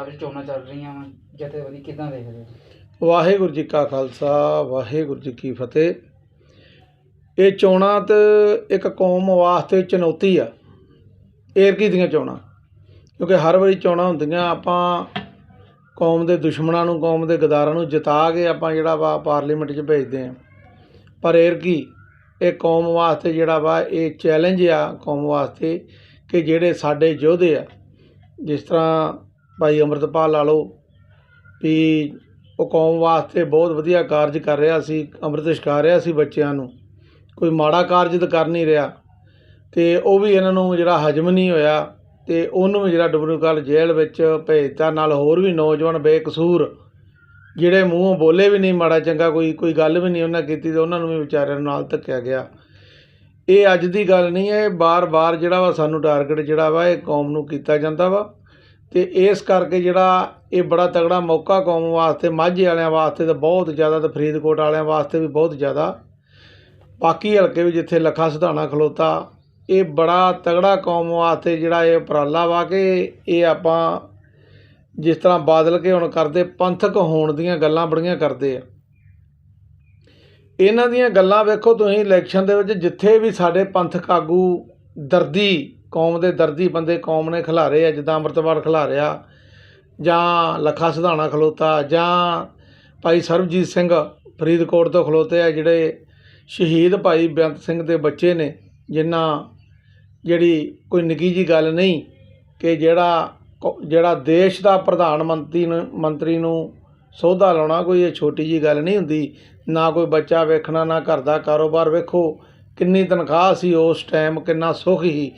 ਪੰਜਾਬ 'ਚ ਚੋਣਾਂ ਚੱਲ ਰਹੀਆਂ ਵਾ, ਜਥੇਬੰਦੀ ਕਿਦਾਂ ਦੇਖਦੇ ਹੋ? ਵਾਹਿਗੁਰੂ ਜੀ ਕਾ ਖਾਲਸਾ, ਵਾਹਿਗੁਰੂ ਜੀ ਕੀ ਫਤਿਹ। ਇਹ ਚੋਣਾਂ ਤੇ ਇੱਕ ਕੌਮ ਵਾਸਤੇ ਚੁਣੌਤੀ ਆ, ਏਰਕੀ ਦੀਆਂ ਚੋਣਾਂ। ਕਿਉਂਕਿ ਹਰ ਵਾਰੀ ਚੋਣਾਂ ਹੁੰਦੀਆਂ, ਆਪਾਂ ਕੌਮ ਦੇ ਦੁਸ਼ਮਣਾਂ ਨੂੰ, ਕੌਮ ਦੇ ਗਦਾਰਾਂ ਨੂੰ ਜਿਤਾ ਕੇ ਆਪਾਂ ਜਿਹੜਾ ਵਾ ਪਾਰਲੀਮੈਂਟ 'ਚ ਭੇਜਦੇ ਆ। ਪਰ ਏਰਕੀ, ਇਹ ਕੌਮ ਵਾਸਤੇ ਜਿਹੜਾ ਵਾ, ਇਹ ਚੈਲੰਜ ਆ ਕੌਮ ਵਾਸਤੇ ਕਿ ਜਿਹੜੇ ਸਾਡੇ ਯੋਧੇ ਆ, ਜਿਸ ਤਰ੍ਹਾਂ ਭਾਈ ਅੰਮ੍ਰਿਤਪਾਲ ਲਾ ਲਓ ਵੀ ਉਹ ਕੌਮ ਵਾਸਤੇ ਬਹੁਤ ਵਧੀਆ ਕਾਰਜ ਕਰ ਰਿਹਾ ਸੀ, ਅੰਮ੍ਰਿਤ ਛਕਾ ਰਿਹਾ ਸੀ ਬੱਚਿਆਂ ਨੂੰ। ਕੋਈ ਮਾੜਾ ਕਾਰਜ ਤਾਂ ਕਰ ਨਹੀਂ ਰਿਹਾ ਤੇ ਉਹ ਵੀ ਇਹਨਾਂ ਨੂੰ ਜਿਹੜਾ ਹਜਮ ਨਹੀਂ ਹੋਇਆ ਤੇ ਉਹਨੂੰ ਵੀ ਜਿਹੜਾ ਡੁਬਰੂਕਲ ਜੇਲ੍ਹ ਵਿੱਚ ਭੇਜਤਾ, ਨਾਲ ਹੋਰ ਵੀ ਨੌਜਵਾਨ ਬੇਕਸੂਰ ਜਿਹੜੇ ਮੂੰਹੋਂ ਬੋਲੇ ਵੀ ਨਹੀਂ, ਮਾੜਾ ਚੰਗਾ ਕੋਈ ਕੋਈ ਗੱਲ ਵੀ ਨਹੀਂ ਉਹਨਾਂ ਕੀਤੀ ਤੇ ਉਹਨਾਂ ਨੂੰ ਵੀ ਵਿਚਾਰਿਆਂ ਨੂੰ ਨਾਲ ਧੱਕਿਆ ਗਿਆ। ਇਹ ਅੱਜ ਦੀ ਗੱਲ ਨਹੀਂ ਹੈ, ਇਹ ਬਾਰ-ਬਾਰ ਜਿਹੜਾ ਵਾ ਸਾਨੂੰ ਟਾਰਗੇਟ ਜਿਹੜਾ ਵਾ, ਇਹ ਕੌਮ ਨੂੰ ਕੀਤਾ ਜਾਂਦਾ ਵਾ। ਅਤੇ ਇਸ ਕਰਕੇ ਜਿਹੜਾ ਇਹ ਬੜਾ ਤਗੜਾ ਮੌਕਾ ਕੌਮ ਵਾਸਤੇ, ਮਾਝੇ ਵਾਲਿਆਂ ਵਾਸਤੇ ਤਾਂ ਬਹੁਤ ਜ਼ਿਆਦਾ ਤੇ ਫਰੀਦਕੋਟ ਵਾਲਿਆਂ ਵਾਸਤੇ ਵੀ ਬਹੁਤ ਜ਼ਿਆਦਾ। ਬਾਕੀ ਹਲਕੇ ਵੀ ਜਿੱਥੇ ਲੱਖਾ ਸਿਧਾਣਾ ਖਲੋਤਾ, ਇਹ ਬੜਾ ਤਗੜਾ ਕੌਮ ਵਾਸਤੇ ਜਿਹੜਾ ਇਹ ਉਪਰਾਲਾ ਵਾ ਕਿ ਇਹ ਆਪਾਂ ਜਿਸ ਤਰ੍ਹਾਂ ਬਾਦਲ ਕੇ ਹੁਣ ਕਰਦੇ, ਪੰਥਕ ਹੋਣ ਦੀਆਂ ਗੱਲਾਂ ਬੜੀਆਂ ਕਰਦੇ ਆ। ਇਹਨਾਂ ਦੀਆਂ ਗੱਲਾਂ ਵੇਖੋ ਤੁਸੀਂ ਇਲੈਕਸ਼ਨ ਦੇ ਵਿੱਚ, ਜਿੱਥੇ ਵੀ ਸਾਡੇ ਪੰਥਕ ਆਗੂ ਦਰਦੀ ਕੌਮ ਦੇ ਦਰਦੀ ਬੰਦੇ ਕੌਮ ਨੇ ਖਿਲਾਰੇ ਆ, ਜਿੱਦਾਂ ਅੰਮ੍ਰਿਤਪਾਲ ਖਿਲਾਰਿਆ ਜਾਂ ਲੱਖਾ ਸਿਧਾਣਾ ਖਲੋਤਾ, ਜਾਂ ਭਾਈ ਸਰਬਜੀਤ ਸਿੰਘ ਫਰੀਦਕੋਟ ਤੋਂ ਖਲੋਤੇ ਆ, ਜਿਹੜੇ ਸ਼ਹੀਦ ਭਾਈ ਬੇਅੰਤ ਸਿੰਘ ਦੇ ਬੱਚੇ ਨੇ, ਜਿਨ੍ਹਾਂ ਜਿਹੜੀ ਕੋਈ ਨਿੱਕੀ ਜੀ ਗੱਲ ਨਹੀਂ ਕਿ ਜਿਹੜਾ ਜਿਹੜਾ ਦੇਸ਼ ਦਾ ਪ੍ਰਧਾਨ ਮੰਤਰੀ ਨੂੰ ਮੰਤਰੀ ਨੂੰ ਸੋਧਾ ਲਾਉਣਾ ਕੋਈ ਇਹ ਛੋਟੀ ਜੀ ਗੱਲ ਨਹੀਂ ਹੁੰਦੀ, ਨਾ ਕੋਈ ਬੱਚਾ ਵੇਖਣਾ, ਨਾ ਘਰ ਦਾ ਕਾਰੋਬਾਰ ਵੇਖੋ, ਕਿੰਨੀ ਤਨਖਾਹ ਸੀ ਉਸ ਟਾਈਮ ਕਿੰਨਾ ਸੁੱਖ ਸੀ।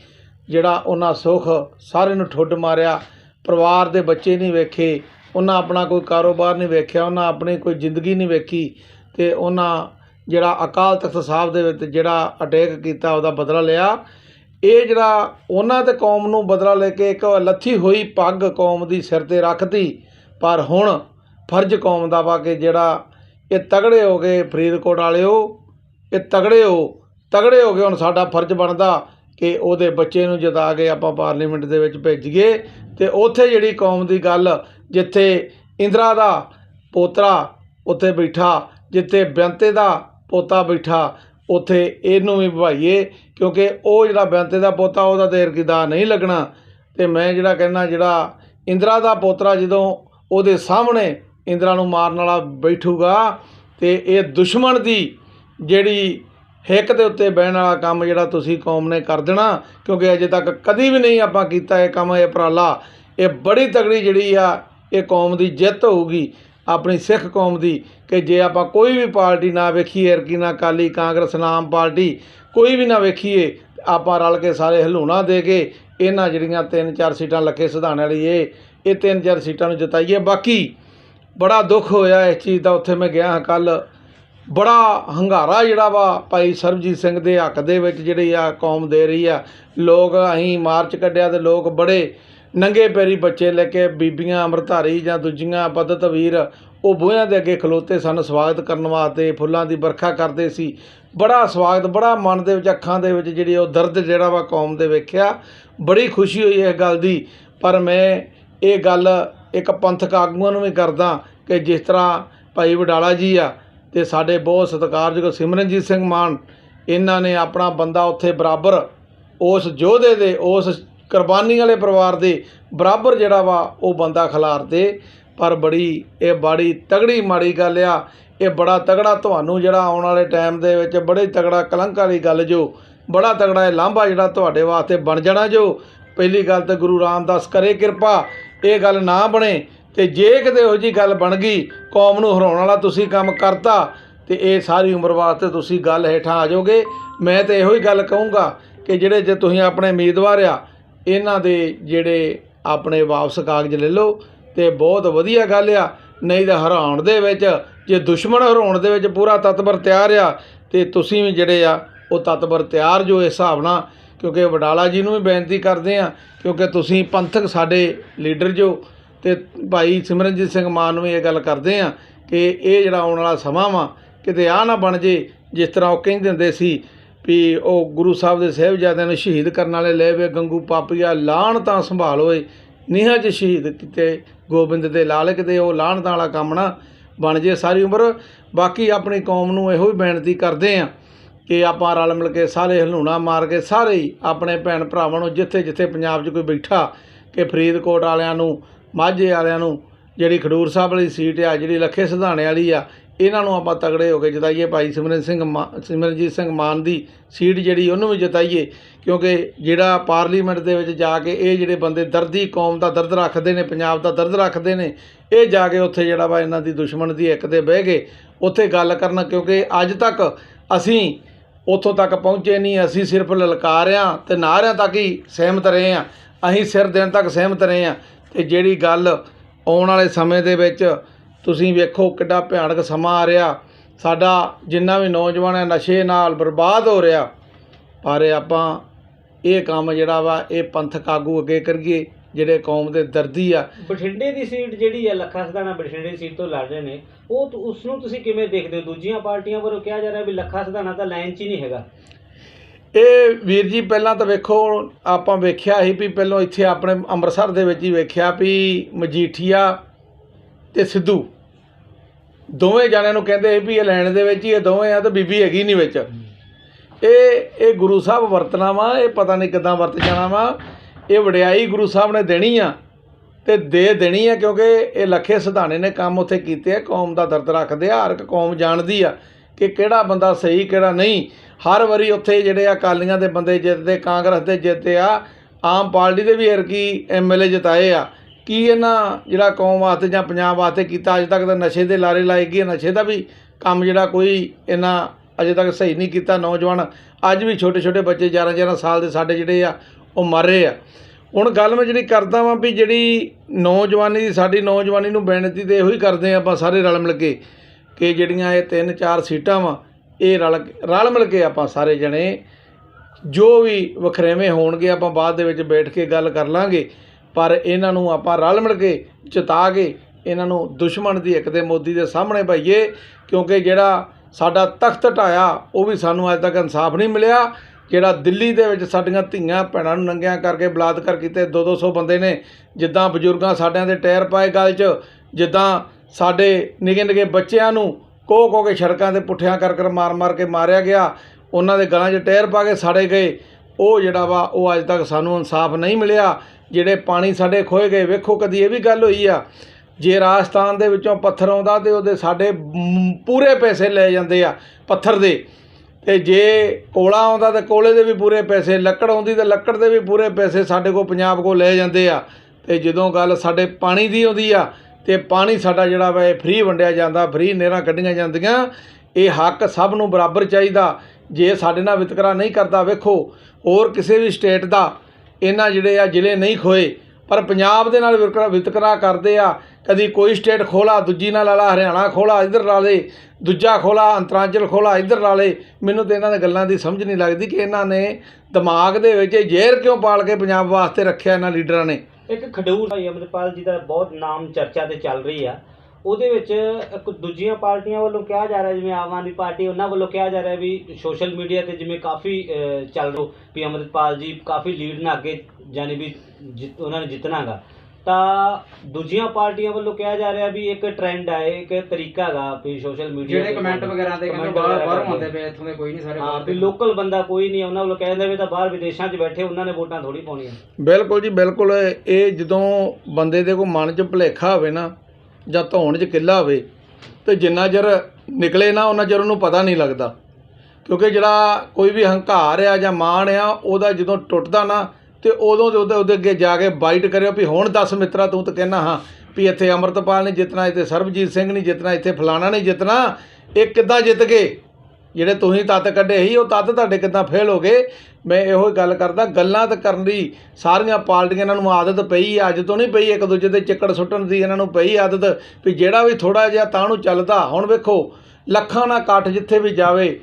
ਜਿਹੜਾ ਉਹਨਾਂ ਸੁੱਖ ਸਾਰੇ ਨੂੰ ਠੁੱਡ ਮਾਰਿਆ, ਪਰਿਵਾਰ ਦੇ ਬੱਚੇ ਨਹੀਂ ਵੇਖੇ, ਉਹਨਾਂ ਆਪਣਾ ਕੋਈ ਕਾਰੋਬਾਰ ਨਹੀਂ ਵੇਖਿਆ, ਉਹਨਾਂ ਆਪਣੀ ਕੋਈ ਜ਼ਿੰਦਗੀ ਨਹੀਂ ਵੇਖੀ ਤੇ ਉਹਨਾਂ ਜਿਹੜਾ ਅਕਾਲ ਤਖਤ ਸਾਹਿਬ ਦੇ ਵਿੱਚ ਜਿਹੜਾ ਅਟੈਕ ਕੀਤਾ, ਉਹਦਾ ਬਦਲਾ ਲਿਆ। ਇਹ ਜਿਹੜਾ ਉਹਨਾਂ ਤੇ ਕੌਮ ਨੂੰ ਬਦਲਾ ਲੈ ਕੇ ਇੱਕ ਲੱਥੀ ਹੋਈ ਪੱਗ ਕੌਮ ਦੀ ਸਿਰ ਤੇ ਰੱਖਤੀ, ਪਰ ਹੁਣ ਫਰਜ਼ ਕੌਮ ਦਾ ਵਾ ਕਿ ਜਿਹੜਾ ਇਹ ਤਗੜੇ ਹੋ ਗਏ ਫਰੀਦਕੋਟ ਵਾਲਿਓ, ਇਹ ਤਗੜੇ ਹੋ ਤਗੜੇ ਹੋ ਗਏ ਹੁਣ ਸਾਡਾ ਫਰਜ਼ ਬਣਦਾ। ਕਿ ਉਹਦੇ ਬੱਚੇ ਨੂੰ ਜਿਤਾ ਕੇ ਆਪਾਂ ਪਾਰਲੀਮੈਂਟ ਦੇ ਵਿੱਚ ਭੇਜੀਏ ਤੇ ਉੱਥੇ ਜਿਹੜੀ ਕੌਮ ਦੀ ਗੱਲ ਜਿੱਥੇ ਇੰਦਰਾ ਦਾ ਪੋਤਰਾ ਉੱਥੇ ਬੈਠਾ, ਜਿੱਥੇ ਬੈਂਤੇ ਦਾ ਪੋਤਾ ਬੈਠਾ, ਉੱਥੇ ਇਹਨੂੰ ਵੀ ਭਾਈਏ ਕਿਉਂਕਿ ਉਹ ਜਿਹੜਾ ਬੈਂਤੇ ਦਾ ਪੋਤਾ ਉਹਦਾ ਦੇਰ ਕਿਦਾ ਨਹੀਂ ਲੱਗਣਾ। ਤੇ ਮੈਂ ਜਿਹੜਾ ਕਹਿੰਦਾ ਜਿਹੜਾ ਇੰਦਰਾ ਦਾ ਪੋਤਰਾ ਜਦੋਂ ਉਹਦੇ ਸਾਹਮਣੇ ਇੰਦਰਾ ਨੂੰ ਮਾਰਨ ਵਾਲਾ ਬੈਠੂਗਾ ਤੇ ਇਹ ਦੁਸ਼ਮਣ ਦੀ ਜਿਹੜੀ ਹਿੱਕ ਦੇ ਉੱਤੇ ਬਹਿਣ ਵਾਲਾ ਕੰਮ ਜਿਹੜਾ ਤੁਸੀਂ ਕੌਮ ਨੇ ਕਰ ਦੇਣਾ, ਕਿਉਂਕਿ ਅਜੇ ਤੱਕ ਕਦੀ ਵੀ ਨਹੀਂ ਆਪਾਂ ਕੀਤਾ ਇਹ ਕੰਮ, ਇਹ ਉਪਰਾਲਾ। ਇਹ ਬੜੀ ਤਗੜੀ ਜਿਹੜੀ ਆ, ਇਹ ਕੌਮ ਦੀ ਜਿੱਤ ਹੋਊਗੀ, ਆਪਣੀ ਸਿੱਖ ਕੌਮ ਦੀ, ਕਿ ਜੇ ਆਪਾਂ ਕੋਈ ਵੀ ਪਾਰਟੀ ਨਾ ਵੇਖੀਏ ਅਰਕੀ ਨਾ ਕਾਲੀ ਕਾਂਗਰਸ ਨਾਮ ਪਾਰਟੀ, ਕੋਈ ਵੀ ਨਾ ਵੇਖੀਏ, ਆਪਾਂ ਰਲ ਕੇ ਸਾਰੇ ਹਲੂਣਾ ਦੇ ਕੇ ਇਹਨਾਂ ਜਿਹੜੀਆਂ ਤਿੰਨ ਚਾਰ ਸੀਟਾਂ ਲੱਖੇ ਸਿਧਾਣੇ ਵਾਲੀ ਇਹ ਇਹ ਤਿੰਨ ਚਾਰ ਸੀਟਾਂ ਨੂੰ ਜਿਤਾਈਏ। ਬਾਕੀ ਬੜਾ ਦੁੱਖ ਹੋਇਆ ਇਸ ਚੀਜ਼ ਦਾ, ਉੱਥੇ ਮੈਂ ਗਿਆ ਹਾਂ ਕੱਲ ਬੜਾ ਹੰਗਾਰਾ ਜਿਹੜਾ ਵਾ ਭਾਈ ਸਰਬਜੀਤ ਸਿੰਘ ਦੇ ਹੱਕ ਦੇ ਵਿੱਚ ਜਿਹੜੀ ਆ ਕੌਮ ਦੇ ਰਹੀ ਆ। ਲੋਕ ਅਸੀਂ ਮਾਰਚ ਕੱਢਿਆ ਤੇ ਲੋਕ ਬੜੇ ਨੰਗੇ ਪੈਰੀ ਬੱਚੇ ਲੈ ਕੇ ਬੀਬੀਆਂ ਅੰਮ੍ਰਿਤਧਾਰੀ ਜਾਂ ਦੂਜੀਆਂ ਪੱਦਤ ਵੀਰ ਉਹ ਬੂਹਿਆਂ ਦੇ ਅੱਗੇ ਖਲੋਤੇ ਸਨ ਸਵਾਗਤ ਕਰਨ ਵਾਸਤੇ, ਫੁੱਲਾਂ ਦੀ ਵਰਖਾ ਕਰਦੇ ਸੀ। ਬੜਾ ਸਵਾਗਤ, ਬੜਾ ਮਨ ਦੇ ਵਿੱਚ, ਅੱਖਾਂ ਦੇ ਵਿੱਚ ਜਿਹੜੀ ਉਹ ਦਰਦ ਜਿਹੜਾ ਵਾ ਕੌਮ ਦੇ ਵੇਖਿਆ। ਬੜੀ ਖੁਸ਼ੀ ਹੋਈ ਇਸ ਗੱਲ ਦੀ। ਪਰ ਮੈਂ ਇਹ ਗੱਲ ਇੱਕ ਪੰਥਕ ਆਗੂਆਂ ਨੂੰ ਵੀ ਕਰਦਾ ਕਿ ਜਿਸ ਤਰ੍ਹਾਂ ਭਾਈ ਵਡਾਲਾ ਜੀ ਆ ਤੇ ਸਾਡੇ ਬਹੁਤ ਸਤਿਕਾਰਯੋਗ ਸਿਮਰਨਜੀਤ ਸਿੰਘ ਮਾਨ, ਇਹਨਾਂ ਨੇ ਆਪਣਾ ਬੰਦਾ ਉੱਥੇ ਬਰਾਬਰ, ਉਸ ਯੋਧੇ ਦੇ, ਉਸ ਕੁਰਬਾਨੀ ਵਾਲੇ ਪਰਿਵਾਰ ਦੇ ਬਰਾਬਰ ਜਿਹੜਾ ਵਾ, ਉਹ ਬੰਦਾ ਖਿਲਾਰਦੇ ਪਰ ਬੜੀ, ਇਹ ਬੜੀ ਤਗੜੀ ਮਾੜੀ ਗੱਲ ਆ। ਇਹ ਬੜਾ ਤਗੜਾ ਤੁਹਾਨੂੰ ਜਿਹੜਾ ਆਉਣ ਵਾਲੇ ਟਾਈਮ ਦੇ ਵਿੱਚ ਬੜੇ ਤਗੜਾ ਕਲੰਕ ਵਾਲੀ ਗੱਲ ਜੋ, ਬੜਾ ਤਗੜਾ ਇਹ ਲਾਂਭਾ ਜਿਹੜਾ ਤੁਹਾਡੇ ਵਾਸਤੇ ਬਣ ਜਾਣਾ ਜੋ। ਪਹਿਲੀ ਗੱਲ ਤਾਂ ਗੁਰੂ ਰਾਮਦਾਸ ਕਰੇ ਕਿਰਪਾ, ਇਹ ਗੱਲ ਨਾ ਬਣੇ। ਤੇ ਜੇ ਕਿਤੇ ਇਹੋ ਜੀ ਗੱਲ ਬਣ ਗਈ ਕੌਮ ਨੂੰ ਹਰਾਉਣ ਵਾਲਾ ਤੁਸੀਂ ਕੰਮ ਕਰਤਾ ਤੇ ਇਹ ਸਾਰੀ ਉਮਰ ਵਾਸਤੇ ਤੁਸੀਂ ਗੱਲ ਹੇਠਾਂ ਆ ਜਾਓਗੇ। ਮੈਂ ਤਾਂ ਇਹੋ ਹੀ ਗੱਲ ਕਹੂੰਗਾ ਕਿ ਜਿਹੜੇ ਜੇ ਤੁਸੀਂ ਆਪਣੇ ਉਮੀਦਵਾਰ ਆ, ਇਹਨਾਂ ਦੇ ਜਿਹੜੇ ਆਪਣੇ ਵਾਪਸ ਕਾਗਜ਼ ਲੈ ਲਓ ਤੇ ਬਹੁਤ ਵਧੀਆ ਗੱਲ ਆ। ਨਹੀਂ ਤਾਂ ਹਰਾਉਣ ਦੇ ਵਿੱਚ, ਜੇ ਦੁਸ਼ਮਣ ਹਰਾਉਣ ਦੇ ਵਿੱਚ ਪੂਰਾ ਤਤਪਰ ਤਿਆਰ ਆ ਤੇ ਤੁਸੀਂ ਵੀ ਜਿਹੜੇ ਆ, ਉਹ ਤਤਪਰ ਤਿਆਰ ਜੋ ਇਸ ਹਿਸਾਬ ਨਾਲ, ਕਿਉਂਕਿ ਵਡਾਲਾ ਜੀ ਨੂੰ ਵੀ ਬੇਨਤੀ ਕਰਦੇ ਆ, ਕਿਉਂਕਿ ਤੁਸੀਂ ਪੰਥਕ ਸਾਡੇ ਲੀਡਰ ਜੋ ਤੇ ਭਾਈ ਸਿਮਰਨਜੀਤ ਸਿੰਘ ਮਾਨ ਨੂੰ ਵੀ ਇਹ ਗੱਲ ਕਰਦੇ ਆ ਕਿ ਇਹ ਜਿਹੜਾ ਆਉਣ ਵਾਲਾ ਸਮਾਂ ਵਾ, ਕਿਤੇ ਆ ਨਾ ਬਣ ਜੇ, ਜਿਸ ਤਰ੍ਹਾਂ ਉਹ ਕਹਿੰਦੇ ਹੁੰਦੇ ਸੀ ਵੀ ਉਹ ਗੁਰੂ ਸਾਹਿਬ ਦੇ ਸਾਹਿਬਜ਼ਾਦਿਆਂ ਨੂੰ ਸ਼ਹੀਦ ਕਰਨ ਵਾਲੇ ਲੈ ਵੇ ਗੰਗੂ ਪਾਪੀਆ ਲਾਣ ਤਾਂ ਸੰਭਾਲ ਹੋਏ ਨੀਹਾਂ 'ਚ ਸ਼ਹੀਦ ਕੀਤੇ ਗੋਬਿੰਦ ਦੇ ਲਾਲਕ ਦੇ, ਉਹ ਲਾਹਣਤ ਵਾਲਾ ਕੰਮ ਨਾ ਬਣ ਜੇ ਸਾਰੀ ਉਮਰ। ਬਾਕੀ ਆਪਣੀ ਕੌਮ ਨੂੰ ਇਹੋ ਹੀ ਬੇਨਤੀ ਕਰਦੇ ਆ ਕਿ ਆਪਾਂ ਰਲ ਮਿਲ ਕੇ ਸਾਰੇ ਹਲੂਣਾ ਮਾਰ ਕੇ ਸਾਰੇ ਹੀ ਆਪਣੇ ਭੈਣ ਭਰਾਵਾਂ ਨੂੰ ਜਿੱਥੇ ਜਿੱਥੇ ਪੰਜਾਬ 'ਚ ਕੋਈ ਬੈਠਾ, ਕਿ ਫਰੀਦਕੋਟ ਵਾਲਿਆਂ ਨੂੰ ਮਾਝੇ ਵਾਲਿਆਂ ਨੂੰ ਜਿਹੜੀ ਖਡੂਰ ਸਾਹਿਬ ਵਾਲੀ ਸੀਟ ਆ, ਜਿਹੜੀ ਲੱਖੇ ਸਿਧਾਣੇ ਵਾਲੀ ਆ, ਇਹਨਾਂ ਨੂੰ ਆਪਾਂ ਤਗੜੇ ਹੋ ਕੇ ਜਿਤਾਈਏ ਭਾਈ ਸਿਮਰਨ ਸਿੰਘ ਮਾ- ਸਿਮਰਨਜੀਤ ਸਿੰਘ ਮਾਨ ਦੀ ਸੀਟ ਜਿਹੜੀ ਉਹਨੂੰ ਵੀ ਜਿਤਾਈਏ, ਕਿਉਂਕਿ ਜਿਹੜਾ ਪਾਰਲੀਮੈਂਟ ਦੇ ਵਿੱਚ ਜਾ ਕੇ ਇਹ ਜਿਹੜੇ ਬੰਦੇ ਦਰਦੀ ਕੌਮ ਦਾ ਦਰਦ ਰੱਖਦੇ ਨੇ, ਪੰਜਾਬ ਦਾ ਦਰਦ ਰੱਖਦੇ ਨੇ, ਇਹ ਜਾ ਕੇ ਉੱਥੇ ਜਿਹੜਾ ਵਾ ਇਹਨਾਂ ਦੀ ਦੁਸ਼ਮਣ ਦੀ ਇੱਕ ਤੇ ਬਹਿ ਗਏ ਉੱਥੇ ਗੱਲ ਕਰਨ, ਕਿਉਂਕਿ ਅੱਜ ਤੱਕ ਅਸੀਂ ਉੱਥੋਂ ਤੱਕ ਪਹੁੰਚੇ ਨਹੀਂ, ਅਸੀਂ ਸਿਰਫ ਲਲਕਾਰਿਆਂ ਤੇ ਨਾਰਿਆਂ ਤੱਕ ਹੀ ਸਹਿਮਤ ਰਹੇ ਹਾਂ, ਅਸੀਂ ਸਿਰ ਦੇਣ ਤੱਕ ਸਹਿਮਤ ਰਹੇ ਹਾਂ ਅਤੇ ਜਿਹੜੀ ਗੱਲ ਆਉਣ ਵਾਲੇ ਸਮੇਂ ਦੇ ਵਿੱਚ ਤੁਸੀਂ ਵੇਖੋ ਕਿੱਡਾ ਭਿਆਨਕ ਸਮਾਂ ਆ ਰਿਹਾ। ਸਾਡਾ ਜਿੰਨਾ ਵੀ ਨੌਜਵਾਨ ਹੈ, ਨਸ਼ੇ ਨਾਲ ਬਰਬਾਦ ਹੋ ਰਿਹਾ। ਪਰ ਆਪਾਂ ਇਹ ਕੰਮ ਜਿਹੜਾ ਵਾ, ਇਹ ਪੰਥਕ ਆਗੂ ਅੱਗੇ ਕਰੀਏ, ਜਿਹੜੇ ਕੌਮ ਦੇ ਦਰਦੀ ਆ। ਬਠਿੰਡੇ ਦੀ ਸੀਟ ਜਿਹੜੀ ਆ, ਲੱਖਾ ਸਦਾਣਾ ਬਠਿੰਡੇ ਦੀ ਸੀਟ ਤੋਂ ਲੜ ਰਹੇ ਨੇ। ਉਹ ਤੁ- ਉਸ ਨੂੰ ਤੁਸੀਂ ਕਿਵੇਂ ਦੇਖਦੇ ਹੋ? ਦੂਜੀਆਂ ਪਾਰਟੀਆਂ ਵੱਲੋਂ ਕਿਹਾ ਜਾ ਰਿਹਾ ਵੀ ਲੱਖਾ ਸਦਾਣਾ ਤਾਂ ਲਾਈਨ 'ਚ ਹੀ ਨਹੀਂ ਹੈਗਾ। ਇਹ ਵੀਰ ਜੀ ਪਹਿਲਾਂ ਤਾਂ ਵੇਖੋ, ਆਪਾਂ ਵੇਖਿਆ ਸੀ ਵੀ ਪਹਿਲਾਂ ਇੱਥੇ ਆਪਣੇ ਅੰਮ੍ਰਿਤਸਰ ਦੇ ਵਿੱਚ ਹੀ ਵੇਖਿਆ ਵੀ ਮਜੀਠੀਆ ਤੇ ਸਿੱਧੂ। ਦੋਵੇਂ ਜਾਣਿਆਂ ਨੂੰ ਕਹਿੰਦੇ ਸੀ ਵੀ ਇਹ ਲੈਣ ਦੇ ਵਿੱਚ ਹੀ ਇਹ ਦੋਵੇਂ ਆ ਤੇ ਬੀਬੀ ਹੈਗੀ ਨਹੀਂ ਵਿੱਚ। ਇਹ ਇਹ ਗੁਰੂ ਸਾਹਿਬ ਵਰਤਣਾ ਵਾ, ਇਹ ਪਤਾ ਨਹੀਂ ਕਿੱਦਾਂ ਵਰਤ ਜਾਣਾ ਵਾ। ਇਹ ਵਡਿਆਈ ਗੁਰੂ ਸਾਹਿਬ ਨੇ ਦੇਣੀ ਆ ਤੇ ਦੇ ਦੇਣੀ ਆ ਕਿਉਂਕਿ ਇਹ ਲੱਖੇ ਸਿਧਾਣੇ ਨੇ ਕੰਮ ਉੱਥੇ ਕੀਤੇ ਆ, ਕੌਮ ਦਾ ਦਰਦ ਰੱਖਦੇ ਆ, ਹਰ ਇੱਕ ਕੌਮ ਜਾਣਦੀ ਆ ਕਿ ਕਿਹੜਾ ਬੰਦਾ ਸਹੀ, ਕਿਹੜਾ ਨਹੀਂ। ਹਰ ਵਾਰੀ ਉੱਥੇ ਜਿਹੜੇ ਆ ਅਕਾਲੀਆਂ ਦੇ ਬੰਦੇ ਜਿੱਤਦੇ, ਕਾਂਗਰਸ ਦੇ ਜਿੱਤੇ ਆ, ਆਮ ਪਾਰਟੀ ਦੇ ਵੀ ਐਰਕੀ ਐਮਐਲਏ ਜਿਤਾਏ ਆ। ਕੀ ਇਹਨਾਂ ਜਿਹੜਾ ਕੌਮ ਵਾਸਤੇ ਜਾਂ ਪੰਜਾਬ ਵਾਸਤੇ ਕੀਤਾ, ਅੱਜ ਤੱਕ ਤਾਂ ਨਸ਼ੇ ਦੇ ਲਾਰੇ ਲਾਏ ਗਏ ਨਸ਼ੇ ਦਾ ਵੀ ਕੰਮ ਜਿਹੜਾ ਕੋਈ ਇਹਨਾਂ ਅਜੇ ਤੱਕ ਸਹੀ ਨਹੀਂ ਕੀਤਾ ਨੌਜਵਾਨ। ਅੱਜ ਵੀ ਛੋਟੇ ਛੋਟੇ ਬੱਚੇ 11 11 ਸਾਲ ਦੇ ਸਾਡੇ ਜਿਹੜੇ ਆ, ਉਹ ਮਰ ਰਹੇ ਆ। ਹੁਣ ਗੱਲ ਮੈਂ ਜਿਹੜੀ ਕਰਦਾ ਵਾਂ ਵੀ ਜਿਹੜੀ ਨੌਜਵਾਨੀ ਦੀ ਸਾਡੀ ਨੌਜਵਾਨੀ ਨੂੰ ਬੇਨਤੀ ਤੇ ਇਹੋ ਹੀ ਕਰਦੇ ਆ ਆਪਾਂ ਸਾਰੇ ਰਲ ਮਿਲ ਕੇ ਕਿ ਜਿਹੜੀਆਂ ਇਹ ਤਿੰਨ ਚਾਰ ਸੀਟਾਂ ਵਾ ਇਹ ਰਲ ਰਲ ਮਿਲ ਕੇ ਆਪਾਂ ਸਾਰੇ ਜਣੇ ਜੋ ਵੀ ਵਖਰੇਵੇਂ ਹੋਣਗੇ, ਆਪਾਂ ਬਾਅਦ ਦੇ ਵਿੱਚ ਬੈਠ ਕੇ ਗੱਲ ਕਰ ਲਾਂਗੇ। ਪਰ ਇਹਨਾਂ ਨੂੰ ਆਪਾਂ ਰਲ ਮਿਲ ਕੇ ਚਿਤਾ ਕੇ ਇਹਨਾਂ ਨੂੰ ਦੁਸ਼ਮਣ ਦੀ ਇੱਕ ਦੇ ਮੋਦੀ ਦੇ ਸਾਹਮਣੇ ਭਾਈਏ ਕਿਉਂਕਿ ਜਿਹੜਾ ਸਾਡਾ ਤਖਤ ਢਾਇਆ, ਉਹ ਵੀ ਸਾਨੂੰ ਅੱਜ ਤੱਕ ਇਨਸਾਫ ਨਹੀਂ ਮਿਲਿਆ। ਜਿਹੜਾ ਦਿੱਲੀ ਦੇ ਵਿੱਚ ਸਾਡੀਆਂ ਧੀਆਂ ਭੈਣਾਂ ਨੂੰ ਨੰਗਿਆਂ ਕਰਕੇ ਬਲਾਤਕਾਰ ਕੀਤੇ 2-200 ਬੰਦੇ ਨੇ, ਜਿੱਦਾਂ ਬਜ਼ੁਰਗਾਂ ਸਾਡਿਆਂ ਦੇ ਟਾਇਰ ਪਾਏ ਗੱਲ 'ਚ, ਜਿੱਦਾਂ ਸਾਡੇ ਨਿੱਕੇ ਨਿੱਕੇ ਬੱਚਿਆਂ ਨੂੰ ਕੋ ਕੋ ਕੇ ਸੜਕਾਂ ਤੇ ਪੁੱਠਿਆਂ ਕਰ ਕਰ ਮਾਰ ਮਾਰ ਕੇ ਮਾਰਿਆ ਗਿਆ। ਉਹਨਾਂ ਦੇ ਗਲਾਂ 'ਚ ਟਾਇਰ ਪਾ ਕੇ ਸਾੜੇ ਗਏ। ਉਹ ਜਿਹੜਾ ਵਾ, ਉਹ ਅੱਜ ਤੱਕ ਸਾਨੂੰ ਇਨਸਾਫ ਨਹੀਂ ਮਿਲਿਆ। ਜਿਹੜੇ ਪਾਣੀ ਸਾਡੇ ਖੋਏ ਗਏ, ਵੇਖੋ ਕਦੀ ਇਹ ਵੀ ਗੱਲ ਹੋਈ ਆ। ਜੇ ਰਾਜਸਥਾਨ ਦੇ ਵਿੱਚੋਂ ਪੱਥਰ ਆਉਂਦਾ ਤੇ ਉਹਦੇ ਸਾਡੇ ਪੂਰੇ ਪੈਸੇ ਲੈ ਜਾਂਦੇ ਆ ਪੱਥਰ ਦੇ। ਤੇ ਜੇ ਕੋਲਾ ਆਉਂਦਾ ਤੇ ਕੋਲੇ ਦੇ ਵੀ ਪੂਰੇ ਪੈਸੇ, ਲੱਕੜ ਆਉਂਦੀ ਤੇ ਲੱਕੜ ਦੇ ਵੀ ਪੂਰੇ ਪੈਸੇ ਸਾਡੇ ਕੋਲ, ਪੰਜਾਬ ਕੋਲ ਲੈ ਜਾਂਦੇ ਆ। ਤੇ ਜਦੋਂ ਗੱਲ ਸਾਡੇ ਪਾਣੀ ਦੀ ਆਉਂਦੀ ਆ ਤੇ ਪਾਣੀ ਸਾਡਾ ਜਿਹੜਾ ਵਾ ਇਹ ਫ੍ਰੀ ਵੰਡਿਆ ਜਾਂਦਾ ਫ੍ਰੀ ਨਹਿਰਾਂ ਕੱਢੀਆਂ ਜਾਂਦੀਆਂ। ਇਹ ਹੱਕ ਸਭ ਨੂੰ ਬਰਾਬਰ ਚਾਹੀਦਾ। ਜੇ ਸਾਡੇ ਨਾਲ ਵਿਤਕਰਾ ਨਹੀਂ ਕਰਦਾ, ਵੇਖੋ, ਹੋਰ ਕਿਸੇ ਵੀ ਸਟੇਟ ਦਾ ਇਹਨਾਂ ਜਿਹੜੇ ਆ ਜ਼ਿਲ੍ਹੇ ਨਹੀਂ ਖੋਏ, ਪਰ ਪੰਜਾਬ ਦੇ ਨਾਲ ਵਿਤਕਰਾ ਵਿਤਕਰਾ ਕਰਦੇ ਆ। ਕਦੀ ਕੋਈ ਸਟੇਟ ਖੋਲਾ ਦੂਜੀ ਨਾਲ ਲਾਲਾ ਹਰਿਆਣਾ ਖੋਲਾ ਇੱਧਰ ਲਾ ਲੇ, ਦੂਜਾ ਖੋਲਾ ਅੰਤਰਾਂਚਲ ਖੋਲਾ ਇੱਧਰ ਲਾ ਲੇ। ਮੈਨੂੰ ਤੇ ਇਹਨਾਂ ਦੇ ਗੱਲਾਂ ਦੀ ਸਮਝ ਨਹੀਂ ਲੱਗਦੀ ਕਿ ਇਹਨਾਂ ਨੇ ਦਿਮਾਗ ਦੇ ਵਿੱਚ ਇਹ ਜ਼ਹਿਰ ਕਿਉਂ ਪਾਲ ਕੇ ਪੰਜਾਬ ਵਾਸਤੇ ਰੱਖਿਆ ਇਹਨਾਂ ਲੀਡਰਾਂ ਨੇ? ਇੱਕ ਖਡੂਰ ਭਾਈ ਅਮਰਪਾਲ ਜੀ ਦਾ ਬਹੁਤ ਨਾਮ ਚਰਚਾ ਤੇ ਚੱਲ ਰਹੀ ਆ। ਉਹਦੇ ਵਿੱਚ ਇੱਕ ਦੂਜੀਆਂ ਪਾਰਟੀਆਂ ਵੱਲੋਂ ਕਿਹਾ ਜਾ ਰਿਹਾ, ਜਿਵੇਂ ਆਮ ਆਦਮੀ ਪਾਰਟੀ, ਉਹਨਾਂ ਵੱਲੋਂ ਕਿਹਾ ਜਾ ਰਿਹਾ ਵੀ ਸੋਸ਼ਲ ਮੀਡੀਆ ਤੇ ਜਿਵੇਂ ਕਾਫੀ ਚੱਲ ਰਿਹਾ ਵੀ ਅਮਰਪਾਲ ਜੀ ਕਾਫੀ ਲੀਡ ਨਾਲ ਅੱਗੇ ਜਾਨੀ ਵੀ ਜਿੱਤ- ਉਹਨਾਂ ਨੇ ਜਿੱਤਣਾਗਾ। ਤਾਂ ਦੂਜੀਆਂ ਪਾਰਟੀਆਂ ਵੱਲੋਂ ਕਿਹਾ ਜਾ ਰਿਹਾ ਵੀ ਇੱਕ ਟ੍ਰੈਂਡ ਹੈ ਇੱਕ ਤਰੀਕਾ ਹੈਗਾ ਵੀ ਸੋਸ਼ਲ ਮੀਡੀਆ ਜਿਹੜੇ ਕਮੈਂਟ ਵਗੈਰਾ ਦੇ ਕਹਿੰਦੇ ਬਾਹਰ ਬਾਹਰ ਆਉਂਦੇ ਪਏ ਇੱਥੋਂ ਦੇ ਕੋਈ ਨਹੀਂ ਸਾਰੇ ਹਾਂ ਵੀ ਲੋਕਲ ਬੰਦਾ ਕੋਈ ਨਹੀਂ ਉਹਨਾਂ ਵੱਲੋਂ ਕਹਿੰਦੇ ਵੀ ਤਾਂ ਬਾਹਰ ਵਿਦੇਸ਼ਾਂ 'ਚ ਬੈਠੇ ਉਹਨਾਂ ਨੇ ਵੋਟਾਂ ਥੋੜੀ ਪਾਉਣੀਆਂ। ਬਿਲਕੁਲ ਜੀ ਬਿਲਕੁਲ। ਇਹ ਜਦੋਂ ਬੰਦੇ ਦੇ ਕੋਈ ਮਨ 'ਚ ਭੁਲੇਖਾ ਹੋਵੇ ਨਾ ਜਾਂ ਧੌਣ 'ਚ ਕਿੱਲਾ ਹੋਵੇ ਤੇ ਜਿੰਨਾ ਚਿਰ ਨਿਕਲੇ ਨਾ ਉਹਨਾਂ ਚਿਰ ਉਹਨੂੰ ਪਤਾ ਨਹੀਂ ਲੱਗਦਾ। ਕਿਉਂਕਿ ਜਿਹੜਾ ਕੋਈ ਵੀ ਹੰਕਾਰ ਆ ਜਾਂ ਮਾਣ ਆ ਉਹਦਾ ਜਦੋਂ ਟੁੱਟਦਾ ਨਾ ਤੇ ਉਦੋਂ ਤੇ ਉਹਦੇ ਉਹਦੇ ਅੱਗੇ ਜਾ ਕੇ ਬਾਈਟ ਕਰਿਓ ਵੀ ਹੁਣ ਦੱਸ ਮਿੱਤਰਾ, ਤੂੰ ਤਾਂ ਕਹਿਣਾ ਹਾਂ ਵੀ ਇੱਥੇ ਅਮਰਤਪਾਲ ਨਹੀਂ ਜਿੱਤਣਾ, ਇੱਥੇ ਸਰਬਜੀਤ ਸਿੰਘ ਨਹੀਂ ਜਿੱਤਣਾ, ਇੱਥੇ ਫਲਾਣਾ ਨਹੀਂ ਜਿੱਤਣਾ। ਇਹ ਕਿੱਦਾਂ ਜਿੱਤ ਗਏ? ਜਿਹੜੇ ਤੁਸੀਂ ਤੱਤ ਕੱਢੇ ਸੀ, ਉਹ ਤੱਤ ਤੁਹਾਡੇ ਕਿੱਦਾਂ ਫੇਲ ਹੋ ਗਏ? ਮੈਂ ਇਹੋ ਹੀ ਗੱਲ ਕਰਦਾ, ਗੱਲਾਂ ਤਾਂ ਕਰਨ ਦੀ ਸਾਰੀਆਂ ਪਾਰਟੀਆਂ ਇਹਨਾਂ ਨੂੰ ਆਦਤ ਪਈ, ਅੱਜ ਤੋਂ ਨਹੀਂ ਪਈ, ਇੱਕ ਦੂਜੇ ਦੇ ਚੱਕੜ ਸੁੱਟਣ ਦੀ ਇਹਨਾਂ ਨੂੰ ਪਈ ਆਦਤ, ਵੀ ਜਿਹੜਾ ਵੀ ਥੋੜਾ ਜਿਹਾ ਤਾਂ ਨੂੰ ਚੱਲਦਾ, ਹੁਣ ਵੇਖੋ, ਲੱਖਾਂ ਨਾਲ ਇਕੱਠ ਜਿੱਥੇ ਵੀ ਜਾਵੇ,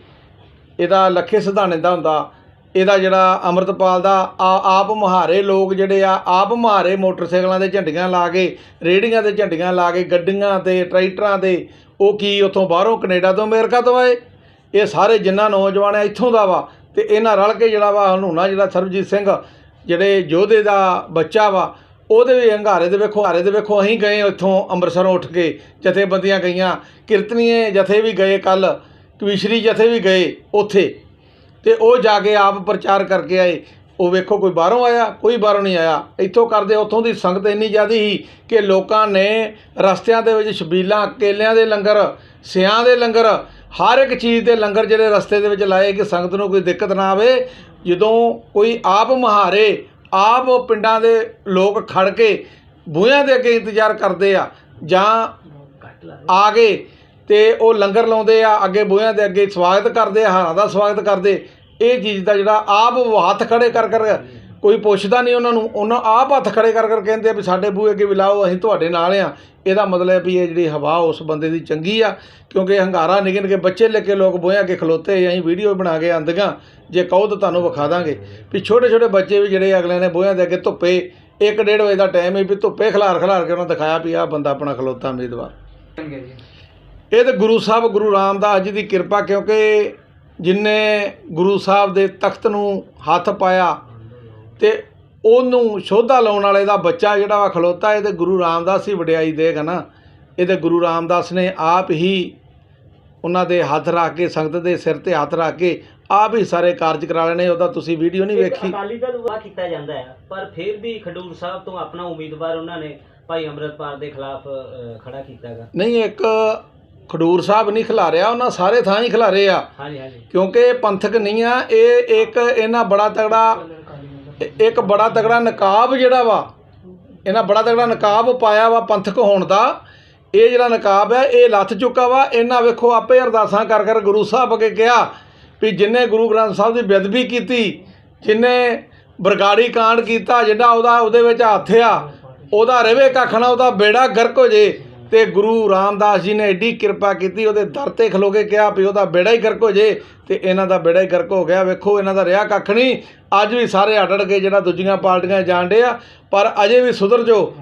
ਇਹਦਾ ਲੱਖੇ ਸਿਧਾਣੇ ਦਾ ਹੁੰਦਾ। ਇਹਦਾ ਜਿਹੜਾ ਅੰਮ੍ਰਿਤਪਾਲ ਦਾ, ਆ- ਆਪ ਮੁਹਾਰੇ ਲੋਕ ਜਿਹੜੇ ਆ, ਆਪ ਮੁਹਾਰੇ ਮੋਟਰਸਾਈਕਲਾਂ ਦੇ ਝੰਡੀਆਂ ਲਾ ਕੇ ਰੇੜੀਆਂ ਦੇ ਝੰਡੀਆਂ ਲਾ ਕੇ, ਗੱਡੀਆਂ ਤੇ, ਟਰੈਕਟਰਾਂ 'ਤੇ, ਉਹ ਕੀ ਉੱਥੋਂ ਬਾਹਰੋਂ ਕੈਨੇਡਾ ਤੋਂ ਅਮਰੀਕਾ ਤੋਂ ਆਏ? ਇਹ ਸਾਰੇ ਜਿੰਨਾ ਨੌਜਵਾਨ ਆ, ਇੱਥੋਂ ਦਾ ਵਾ। ਤੇ ਇਹਨਾਂ ਰਲ ਕੇ ਜਿਹੜਾ ਵਾ, ਹਨੂਣਾ ਜਿਹੜਾ ਸਰਬਜੀਤ ਸਿੰਘ, ਜਿਹੜੇ ਯੋਧੇ ਦਾ ਬੱਚਾ ਵਾ, ਉਹਦੇ ਵੀ ਹੰਗਾਰੇ ਦੇ ਵੇਖੋ ਹਾਰੇ ਦੇ ਵੇਖੋ, ਅਸੀਂ ਗਏ ਇੱਥੋਂ ਅੰਮ੍ਰਿਤਸਰੋਂ ਉੱਠ ਕੇ, ਜਥੇਬੰਦੀਆਂ ਗਈਆਂ। ਕੀਰਤਨੀਏ ਜਥੇ ਵੀ ਗਏ ਕੱਲ ਕਵੀਸ਼ਰੀ ਜਥੇ ਵੀ ਗਏ ਉੱਥੇ। ਤੇ ਉਹ ਜਾ ਕੇ ਆਪ ਪ੍ਰਚਾਰ ਕਰਕੇ ਆਏ। ਉਹ ਵੇਖੋ ਕੋਈ ਬਾਹਰੋਂ ਆਇਆ, ਕੋਈ ਬਾਹਰੋਂ ਨਹੀਂ ਆਇਆ। ਇੱਥੋਂ ਕਰਦੇ, ਉੱਥੋਂ ਦੀ ਸੰਗਤ ਇੰਨੀ ਜ਼ਿਆਦੀ ਸੀ ਕਿ ਲੋਕਾਂ ਨੇ ਰਸਤਿਆਂ ਦੇ ਵਿੱਚ ਛਬੀਲਾਂ ਕੇਲਿਆਂ ਦੇ ਲੰਗਰ ਸਿਆਂ ਦੇ ਲੰਗਰ, ਹਰ ਇੱਕ ਚੀਜ਼ ਦੇ ਲੰਗਰ ਜਿਹੜੇ ਰਸਤੇ ਦੇ ਵਿੱਚ ਲਾਏ ਕਿ ਸੰਗਤ ਨੂੰ ਕੋਈ ਦਿੱਕਤ ਨਾ ਆਵੇ। ਜਦੋਂ ਕੋਈ ਆਪ ਮਹਾਰੇ, ਆਪ ਪਿੰਡਾਂ ਦੇ ਲੋਕ ਖੜ ਕੇ ਬੂਹਿਆਂ ਦੇ ਅੱਗੇ ਇੰਤਜ਼ਾਰ ਕਰਦੇ ਆ ਜਾਂ ਆ ਗਏ ਤੇ ਉਹ ਲੰਗਰ ਲਾਉਂਦੇ ਆ, ਅੱਗੇ ਬੂਹਿਆਂ ਦੇ ਅੱਗੇ ਸਵਾਗਤ ਕਰਦੇ ਆ, ਹਾਰਾਂ ਦਾ ਸਵਾਗਤ ਕਰਦੇ। ਇਹ ਚੀਜ਼ ਦਾ ਜਿਹੜਾ ਆਪ ਹੱਥ ਖੜੇ ਕਰ ਕਰ ਕੋਈ ਪੁੱਛਦਾ ਨਹੀਂ ਉਹਨਾਂ ਨੂੰ, ਉਹਨਾਂ ਆਪ ਹੱਥ ਖੜੇ ਕਰ ਕਰ ਕਹਿੰਦੇ ਵੀ ਸਾਡੇ ਬੂਹੇ ਅੱਗੇ ਵੀ ਲਾਓ, ਅਸੀਂ ਤੁਹਾਡੇ ਨਾਲ ਆ। ਇਹਦਾ ਮਤਲਬ ਹੈ ਵੀ ਇਹ ਜਿਹੜੀ ਹਵਾ ਉਸ ਬੰਦੇ ਦੀ ਚੰਗੀ ਆ, ਕਿਉਂਕਿ ਹੰਗਾਰਾ ਨਿਗਨ ਕੇ ਬੱਚੇ ਲੈ ਕੇ ਲੋਕ ਬੋਹਿਆਂ ਅੱਗੇ ਖਲੋਤੇ, ਅਸੀਂ ਵੀਡੀਓ ਬਣਾ ਕੇ ਆਂਦੀਆਂ ਜੇ ਕਹੋ ਤਾਂ ਤੁਹਾਨੂੰ ਵਿਖਾ ਦਾਂਗੇ। ਵੀ ਛੋਟੇ ਛੋਟੇ ਬੱਚੇ ਵੀ ਜਿਹੜੇ ਅਗਲੇ ਨੇ ਬੋਹਿਆਂ ਦੇ ਅੱਗੇ ਧੁੱਪੇ 1:30 ਵਜੇ ਦਾ ਟਾਈਮ ਹੈ ਵੀ ਧੁੱਪੇ ਖਿਲਾਰ ਖਿਲਾਰ ਕੇ ਉਹਨਾਂ ਦਿਖਾਇਆ ਵੀ ਆਹ ਬੰਦਾ ਆਪਣਾ ਖਲੋਤਾ ਉਮੀਦਵਾਰ। ਇਹ ਤੇ ਗੁਰੂ ਸਾਹਿਬ ਗੁਰੂ ਰਾਮਦਾਸ ਜੀ ਦੀ ਕਿਰਪਾ ਕਿਉਂਕਿ ਜਿਨਨੇ ਗੁਰੂ ਸਾਹਿਬ ਦੇ ਤਖਤ ਨੂੰ ਹੱਥ ਪਾਇਆ ਤੇ ਉਹਨੂੰ ਸ਼ੋਧਾ ਲਾਉਣ ਵਾਲੇ ਦਾ ਬੱਚਾ ਜਿਹੜਾ ਵਾ ਖਲੋਤਾ ਇਹ ਤੇ ਗੁਰੂ ਰਾਮਦਾਸ ਹੀ ਵਡਿਆਈ ਦੇਗਾ ਨਾ। ਇਹ ਤੇ ਗੁਰੂ ਰਾਮਦਾਸ ਨੇ ਆਪ ਹੀ ਉਹਨਾਂ ਦੇ ਹੱਥ ਰੱਖ ਕੇ ਸੰਗਤ ਦੇ ਸਿਰ ਤੇ ਹੱਥ ਰੱਖ ਕੇ ਆਪ ਹੀ ਸਾਰੇ ਕਾਰਜ ਕਰਾ ਲੈਣੇ ਉਹਦਾ ਤੁਸੀਂ ਵੀਡੀਓ ਨਹੀਂ ਵੇਖੀ। ਅਕਾਲੀ ਦਲ ਵਾ ਕੀਤਾ ਜਾਂਦਾ ਹੈ ਪਰ ਫਿਰ ਵੀ ਖਡੂਰ ਸਾਹਿਬ ਤੋਂ ਆਪਣਾ ਉਮੀਦਵਾਰ ਉਹਨਾਂ ਨੇ ਭਾਈ ਅੰਮ੍ਰਿਤਪਾਲ ਦੇ ਖਿਲਾਫ ਖੜਾ ਕੀਤਾਗਾ ਨਹੀਂ ਇੱਕ ਖਡੂਰ ਸਾਹਿਬ ਨਹੀਂ ਖਿਲਾਰਿਆ ਉਹਨਾਂ ਸਾਰੇ ਥਾਂ ਹੀ ਖਿਲਾਰੇ ਆ। ਹਾਂਜੀ ਹਾਂਜੀ। ਕਿਉਂਕਿ ਇਹ ਪੰਥਕ ਨਹੀਂ ਆ ਇਹ ਇੱਕ ਇਹਨਾਂ ਬੜਾ ਤਗੜਾ ਇੱਕ ਬੜਾ ਤਗੜਾ ਨਕਾਬ ਜਿਹੜਾ ਵਾ ਇਹਨਾਂ ਬੜਾ ਤਗੜਾ ਨਕਾਬ ਪਾਇਆ ਵਾ ਪੰਥਕ ਹੋਣ ਦਾ। ਇਹ ਜਿਹੜਾ ਨਕਾਬ ਹੈ ਇਹ ਲੱਥ ਚੁੱਕਾ ਵਾ। ਇਹਨਾਂ ਵੇਖੋ ਆਪੇ ਅਰਦਾਸਾਂ ਕਰ ਕਰ ਗੁਰੂ ਸਾਹਿਬ ਅੱਗੇ ਕਿਹਾ ਵੀ ਜਿਨੇ ਗੁਰੂ ਗ੍ਰੰਥ ਸਾਹਿਬ ਦੀ ਬੇਅਦਬੀ ਕੀਤੀ ਜਿਨੇ ਬਰਗਾੜੀ ਕਾਂਡ ਕੀਤਾ ਜਿਹੜਾ ਉਹਦਾ ਉਹਦੇ ਵਿੱਚ ਹੱਥ ਆ ਉਹਦਾ ਰਵੇ ਕੱਖ ਨਾ ਉਹਦਾ ਬੇੜਾ ਗਰਕ ਹੋ ਜੇ ਤੇ ਗੁਰੂ ਰਾਮਦਾਸ ਜੀ ਨੇ ਐਡੀ ਕਿਰਪਾ ਕੀਤੀ, ਉਹਦੇ ਦਰ ਤੇ ਖਲੋ ਕੇ ਕਿਹਾ ਵੀ ਉਹਦਾ ਬੇੜਾ ਹੀ ਗਰਕ ਹੋ ਜੇ, ਤੇ ਇਹਨਾਂ ਦਾ ਬੇੜਾ ਹੀ ਗਰਕ ਹੋ ਗਿਆ। ਵੇਖੋ, ਇਹਨਾਂ ਦਾ ਰਿਹਾ ਕੱਖ ਨਹੀਂ। ਅੱਜ ਵੀ ਸਾਰੇ ਅੜ ਕੇ ਜਿਹੜਾ ਦੂਜੀਆਂ ਪਾਰਟੀਆਂ ਜਾਣਦੇ ਆ, ਪਰ ਅਜੇ ਵੀ ਸੁਧਰ ਜੋ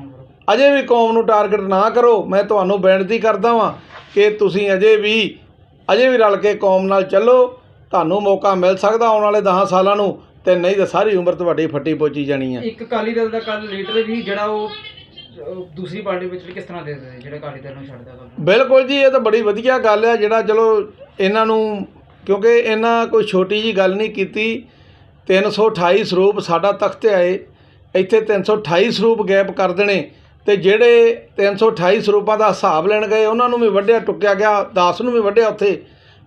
ਅਜੇ ਵੀ ਕੌਮ ਨੂੰ ਟਾਰਗੇਟ ਨਾ ਕਰੋ। ਮੈਂ ਤੁਹਾਨੂੰ ਬੇਨਤੀ ਕਰਦਾ ਵਾਂ ਕਿ ਤੁਸੀਂ ਅਜੇ ਵੀ ਅਜੇ ਵੀ ਰਲ ਕੇ ਕੌਮ ਨਾਲ ਚੱਲੋ। ਤੁਹਾਨੂੰ ਮੌਕਾ ਮਿਲ ਸਕਦਾ ਆਉਣ ਵਾਲੇ 10 ਸਾਲਾਂ ਨੂੰ, ਤੇ ਨਹੀਂ ਤਾਂ ਸਾਰੀ ਉਮਰ ਤੁਹਾਡੀ ਫੱਟੀ ਪੋਚੀ ਜਾਣੀ ਆ। ਇੱਕ ਅਕਾਲੀ ਦਲ ਦਾ ਕੱਲ ਲੀਡਰ ਵੀ, ਜਿਹੜਾ ਉਹ ਦੂਸਰੀ ਪਾਰਟੀ ਵਿੱਚ ਕਿਸ ਤਰ੍ਹਾਂ ਦੇ ਦਿੱਤੇ ਜਿਹੜਾ ਅਕਾਲੀ ਦਲ ਨੂੰ ਛੱਡਦਾ ਕੱਲ ਬਿਲਕੁਲ ਜੀ, ਇਹ ਤਾਂ ਬੜੀ ਵਧੀਆ ਗੱਲ ਹੈ, ਜਿਹੜਾ ਚਲੋ ਇਹਨਾਂ ਨੂੰ, ਕਿਉਂਕਿ ਇਹਨਾਂ ਕੋਈ ਛੋਟੀ ਜੀ ਗੱਲ ਨਹੀਂ ਕੀਤੀ। 328 ਸਰੂਪ ਸਾਡਾ ਤਖਤ ਆਏ, ਇੱਥੇ 328 ਸਰੂਪ ਗੈਪ ਕਰ ਦੇਣੇ ਤੇ ਜਿਹੜੇ 328 ਸਰੂਪਾਂ ਦਾ ਹਿਸਾਬ ਲੈਣ ਗਏ, ਉਹਨਾਂ ਨੂੰ ਵੀ ਵੱਢਿਆ, ਟੁੱਕਿਆ ਗਿਆ, ਦਾਸ ਨੂੰ ਵੀ ਵੱਢਿਆ ਉੱਥੇ।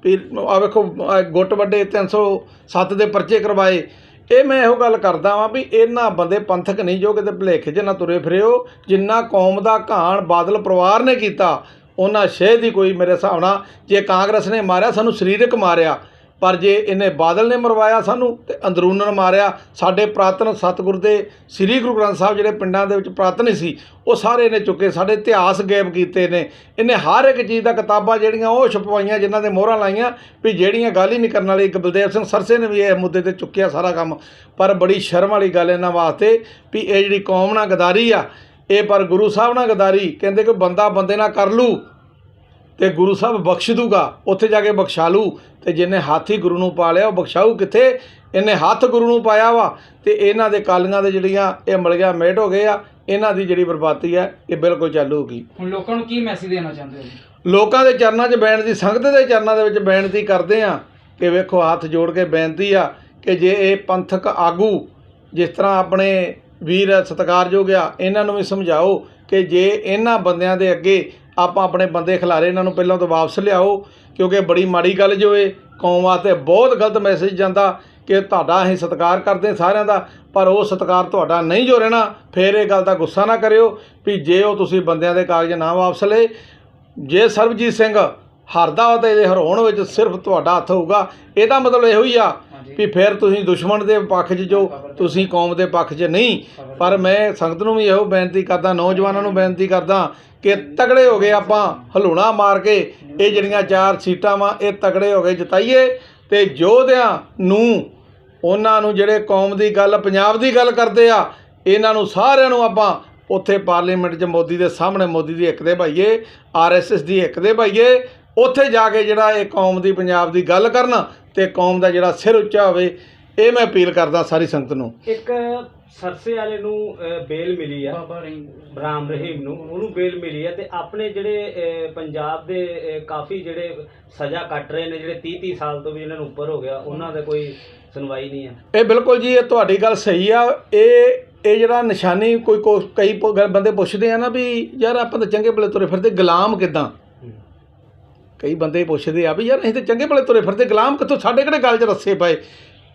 ਵੀ ਆ ਵੇਖੋ, ਆਹ ਗੁੱਟ ਵੱਡੇ 307 ਦੇ ਪਰਚੇ ਕਰਵਾਏ। ਇਹ ਮੈਂ ਇਹੋ ਗੱਲ ਕਰਦਾ ਵਾਂ ਵੀ ਇਹਨਾਂ ਬੰਦੇ ਪੰਥਕ ਨਹੀਂ ਜੋ ਕਿਤੇ ਭੁਲੇਖੇ 'ਚ ਨਾ ਤੁਰੇ ਫਿਰਿਓ, ਜਿੰਨਾ ਕੌਮ ਦਾ ਘਾਣ ਬਾਦਲ ਪਰਿਵਾਰ ਨੇ ਕੀਤਾ, ਉਹਨਾਂ ਸ਼ਹਿ ਦੀ ਕੋਈ ਮੇਰੇ ਹਿਸਾਬ ਨਾਲ ਜੇ ਕਾਂਗਰਸ ਨੇ ਮਾਰਿਆ, ਸਾਨੂੰ ਸਰੀਰਕ ਮਾਰਿਆ ਪਰ ਜੇ ਇਹਨੇ ਬਾਦਲ ਨੇ ਮਰਵਾਇਆ ਸਾਨੂੰ ਤੇ ਅੰਦਰੂਨਨ ਮਾਰਿਆ, ਸਾਡੇ ਪ੍ਰਾਤਨ ਸਤਿਗੁਰ ਦੇ ਸ੍ਰੀ ਗੁਰੂ ਗ੍ਰੰਥ ਸਾਹਿਬ ਜਿਹੜੇ ਪਿੰਡਾਂ ਦੇ ਵਿੱਚ ਪ੍ਰਾਤਨ ਹੀ ਸੀ, ਉਹ ਸਾਰੇ ਇਹਨੇ ਚੁੱਕੇ, ਸਾਡੇ ਇਤਿਹਾਸ ਗਾਇਬ ਕੀਤੇ ਨੇ। ਇਹਨੇ ਹਰ ਇੱਕ ਚੀਜ਼ ਦਾ ਕਿਤਾਬਾਂ ਜਿਹੜੀਆਂ, ਉਹ ਛਪਵਾਈਆਂ, ਜਿਨ੍ਹਾਂ ਦੇ ਮੋਹਰਾਂ ਲਾਈਆਂ ਵੀ ਜਿਹੜੀਆਂ ਗੱਲ ਹੀ ਨਹੀਂ ਕਰਨ ਵਾਲੀ। ਇੱਕ ਬਲਦੇਵ ਸਿੰਘ ਸਰਸੇ ਨੇ ਵੀ ਇਹ ਮੁੱਦੇ ਤੇ ਚੁੱਕਿਆ ਸਾਰਾ ਕੰਮ। ਪਰ ਬੜੀ ਸ਼ਰਮ ਵਾਲੀ ਗੱਲ ਇਹਨਾਂ ਵਾਸਤੇ ਵੀ ਇਹ ਜਿਹੜੀ ਕੌਮ ਨਾਲ ਗਦਾਰੀ ਆ, ਇਹ ਪਰ ਗੁਰੂ ਸਾਹਿਬ ਨਾਲ ਗਦਾਰੀ, ਕਹਿੰਦੇ ਕਿ ਬੰਦਾ ਬੰਦੇ ਨਾਲ ਕਰ ਲੂ ਤੇ ਗੁਰੂ ਸਾਹਿਬ ਬਖਸ਼ ਦੂਗਾ ਉੱਥੇ ਜਾ ਕੇ ਬਖਸ਼ਾ ਲੂ ਤੇ ਜਿਹਨੇ ਹੱਥ ਗੁਰੂ ਨੂੰ ਪਾ ਲਿਆ ਉਹ ਬਖਸ਼ਾਊ ਕਿੱਥੇ? ਇਹਨੇ ਹੱਥ ਗੁਰੂ ਨੂੰ ਪਾਇਆ ਵਾ। ਤੇ ਇਹਨਾਂ ਦੇ ਕਾਲੀਆਂ ਦੇ ਜਿਹੜੀਆਂ ਇਹ ਮਿਲ ਗਿਆ ਮੇਟ ਹੋ ਗਏ ਆ ਇਹਨਾਂ ਦੀ ਜਿਹੜੀ ਬਰਬਾਦੀ ਹੈ ਇਹ ਬਿਲਕੁਲ ਚਾਲੂ ਹੋ ਗਈ ਹੁਣ ਲੋਕਾਂ ਨੂੰ ਕੀ ਮੈਸੇਜ ਦੇਣਾ ਚਾਹੁੰਦੇ ਹੋ? ਜੀ ਲੋਕਾਂ ਦੇ ਚਰਨਾਂ 'ਚ ਬੈਣ ਦੀ ਸੰਗਤ ਦੇ ਚਰਨਾਂ ਦੇ ਵਿੱਚ ਬੇਨਤੀ ਕਰਦੇ ਆ। ਕਿ ਵੇਖੋ ਹੱਥ ਜੋੜ ਕੇ ਬੇਨਤੀ ਆ ਕਿ ਜੇ ਇਹ ਪੰਥਕ ਆਗੂ ਜਿਸ ਤਰ੍ਹਾਂ ਆਪਣੇ ਵੀਰ ਸਤਿਕਾਰਯੋਗ ਆ ਇਹਨਾਂ ਨੂੰ ਵੀ ਸਮਝਾਓ ਕਿ ਜੇ ਇਹਨਾਂ ਬੰਦਿਆਂ ਦੇ ਅੱਗੇ ਆਪਾਂ ਆਪਣੇ ਬੰਦੇ ਖਿਲਾਰੇ ਇਹਨਾਂ ਨੂੰ ਪਹਿਲਾਂ ਤੋਂ ਵਾਪਸ ਲਿਆਓ ਕਿਉਂਕਿ ਬੜੀ ਮਾੜੀ ਗੱਲ ਜੋ ਇਹ ਕੌਮ ਵਾਸਤੇ ਬਹੁਤ ਗਲਤ ਮੈਸੇਜ ਜਾਂਦਾ ਕਿ ਤੁਹਾਡਾ ਅਸੀਂ ਸਤਿਕਾਰ ਕਰਦੇ ਸਾਰਿਆਂ ਦਾ ਪਰ ਉਹ ਸਤਿਕਾਰ ਤੁਹਾਡਾ ਨਹੀਂ ਜੋ ਰਹਿਣਾ ਫਿਰ ਇਹ ਗੱਲ ਦਾ ਗੁੱਸਾ ਨਾ ਕਰਿਓ ਵੀ ਜੇ ਉਹ ਤੁਸੀਂ ਬੰਦਿਆਂ ਦੇ ਕਾਗਜ਼ ਨਾ ਵਾਪਸ ਲਏ ਜੇ ਸਰਬਜੀਤ ਸਿੰਘ ਹਾਰਦਾ ਤਾਂ ਇਹਦੇ ਹਰਾਉਣ ਵਿੱਚ ਸਿਰਫ ਤੁਹਾਡਾ ਹੱਥ ਹੋਊਗਾ ਇਹਦਾ ਮਤਲਬ ਇਹੋ ਹੀ ਆ ਵੀ ਫਿਰ ਤੁਸੀਂ ਦੁਸ਼ਮਣ ਦੇ ਪੱਖ 'ਚ ਜੋ ਤੁਸੀਂ ਕੌਮ ਦੇ ਪੱਖ 'ਚ ਨਹੀਂ ਪਰ ਮੈਂ ਸੰਗਤ ਨੂੰ ਵੀ ਇਹੋ ਬੇਨਤੀ ਕਰਦਾ ਨੌਜਵਾਨਾਂ ਨੂੰ ਬੇਨਤੀ ਕਰਦਾ ਕਿ ਤਗੜੇ ਹੋ ਗਏ ਆਪਾਂ ਹਲੂਣਾ ਮਾਰ ਕੇ, ਇਹ ਜਿਹੜੀਆਂ ਚਾਰ ਸੀਟਾਂ ਵਾ, ਇਹ ਤਗੜੇ ਹੋ ਗਏ, ਜਿਤਾਈਏ। ਤੇ ਯੋਧਿਆਂ ਨੂੰ, ਉਹਨਾਂ ਨੂੰ ਜਿਹੜੇ ਕੌਮ ਦੀ ਗੱਲ, ਪੰਜਾਬ ਦੀ ਗੱਲ ਕਰਦੇ ਆ, ਇਹਨਾਂ ਨੂੰ ਸਾਰਿਆਂ ਨੂੰ ਆਪਾਂ ਉੱਥੇ ਪਾਰਲੀਮੈਂਟ 'ਚ ਮੋਦੀ ਦੇ ਸਾਹਮਣੇ, ਮੋਦੀ ਦੀ ਇੱਕ ਦੇ ਭਾਈਏ ਆਰਐਸਐਸ ਦੀ ਇੱਕ ਦੇ ਭਾਈਏ, ਉੱਥੇ ਜਾ ਕੇ ਜਿਹੜਾ ਇਹ ਕੌਮ ਦੀ, ਪੰਜਾਬ ਦੀ ਗੱਲ ਕਰਨ ਤੇ ਕੌਮ ਦਾ ਜਿਹੜਾ ਸਿਰ ਉੱਚਾ ਹੋਵੇ, ਇਹ ਮੈਂ ਅਪੀਲ ਕਰਦਾ ਸਾਰੀ ਸੰਗਤ ਨੂੰ। ਇੱਕ ਸਰਸੇ ਵਾਲੇ ਨੂੰ ਬੇਲ ਮਿਲੀ ਆ। ਬਾਬਾ ਰਹੀ ਰਾਮ ਰਹੀਮ ਨੂੰ। ਉਹਨੂੰ ਬੇਲ ਮਿਲੀ ਹੈ ਤੇ ਆਪਣੇ ਜਿਹੜੇ ਪੰਜਾਬ ਦੇ ਕਾਫੀ ਜਿਹੜੇ ਸਜ਼ਾ ਕੱਟ ਰਹੇ ਨੇ ਜਿਹੜੇ 30 30 ਸਾਲ ਤੋਂ ਵੀ ਇਹਨਾਂ ਨੂੰ ਉੱਪਰ ਹੋ ਗਿਆ ਉਹਨਾਂ ਦਾ ਕੋਈ ਸੁਣਵਾਈ ਨਹੀਂ ਹੈ ਇਹ ਬਿਲਕੁਲ ਜੀ ਇਹ ਤੁਹਾਡੀ ਗੱਲ ਸਹੀ ਆ। ਇਹ ਇਹ ਜਿਹੜਾ ਨਿਸ਼ਾਨੀ ਕੋਈ ਕਈ ਬੰਦੇ ਪੁੱਛਦੇ ਆ ਨਾ ਵੀ ਯਾਰ ਆਪਾਂ ਤਾਂ ਚੰਗੇ ਭਲੇ ਤੁਰੇ ਫਿਰਦੇ ਗੁਲਾਮ ਕਿਦਾਂ? ਕਈ ਬੰਦੇ ਪੁੱਛਦੇ ਆ ਵੀ ਯਾਰ ਅਸੀਂ ਤਾਂ ਚੰਗੇ ਭਲੇ ਤੁਰੇ ਫਿਰਦੇ ਗੁਲਾਮ ਕਿੱਥੋਂ ਸਾਡੇ ਕਿਹੜੇ ਗੱਲ 'ਚ ਰੱਸੇ ਪਏ?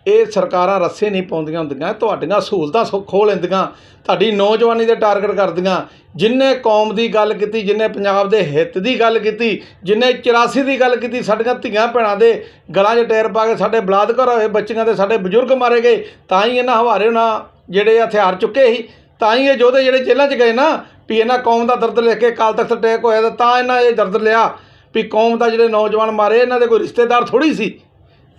ਇਹ ਸਰਕਾਰਾਂ ਰੱਸੇ ਨਹੀਂ ਪਾਉਂਦੀਆਂ ਹੁੰਦੀਆਂ, ਤੁਹਾਡੀਆਂ ਸਹੂਲਤਾਂ ਸੋ ਖੋਹ ਲੈਂਦੀਆਂ, ਤੁਹਾਡੀ ਨੌਜਵਾਨੀ ਦੇ ਟਾਰਗੇਟ ਕਰਦੀਆਂ। ਜਿੰਨੇ ਕੌਮ ਦੀ ਗੱਲ ਕੀਤੀ, ਜਿੰਨੇ ਪੰਜਾਬ ਦੇ ਹਿੱਤ ਦੀ ਗੱਲ ਕੀਤੀ, ਜਿੰਨੇ 84 ਦੀ ਗੱਲ ਕੀਤੀ, ਸਾਡੀਆਂ ਧੀਆਂ ਭੈਣਾਂ ਦੇ ਗਲਾਂ 'ਚ ਟਾਇਰ ਪਾ ਕੇ ਸਾਡੇ ਬਲਾਤਕਾਰ ਹੋਏ ਬੱਚੀਆਂ ਦੇ ਸਾਡੇ ਬਜ਼ੁਰਗ ਮਾਰੇ ਗਏ, ਤਾਂ ਹੀ ਇਹਨਾਂ ਹਵਾਰੇ ਉਹਨਾਂ ਜਿਹੜੇ ਹਥਿਆਰ ਚੁੱਕੇ ਸੀ, ਤਾਂ ਹੀ ਇਹ ਯੋਧੇ ਜਿਹੜੇ ਜੇਲ੍ਹਾਂ 'ਚ ਗਏ ਨਾ, ਵੀ ਇਹਨਾਂ ਕੌਮ ਦਾ ਦਰਦ ਲਿਖ ਕੇ ਕਾਲ ਤਖਤ ਅਟੈਕ ਹੋਇਆ ਤਾਂ ਤਾਂ ਇਹਨਾਂ ਇਹ ਦਰਦ ਲਿਆ, ਵੀ ਕੌਮ ਦਾ ਜਿਹੜੇ ਨੌਜਵਾਨ ਮਾਰੇ, ਇਹਨਾਂ ਦੇ ਕੋਈ ਰਿਸ਼ਤੇਦਾਰ ਥੋੜੀ ਸੀ।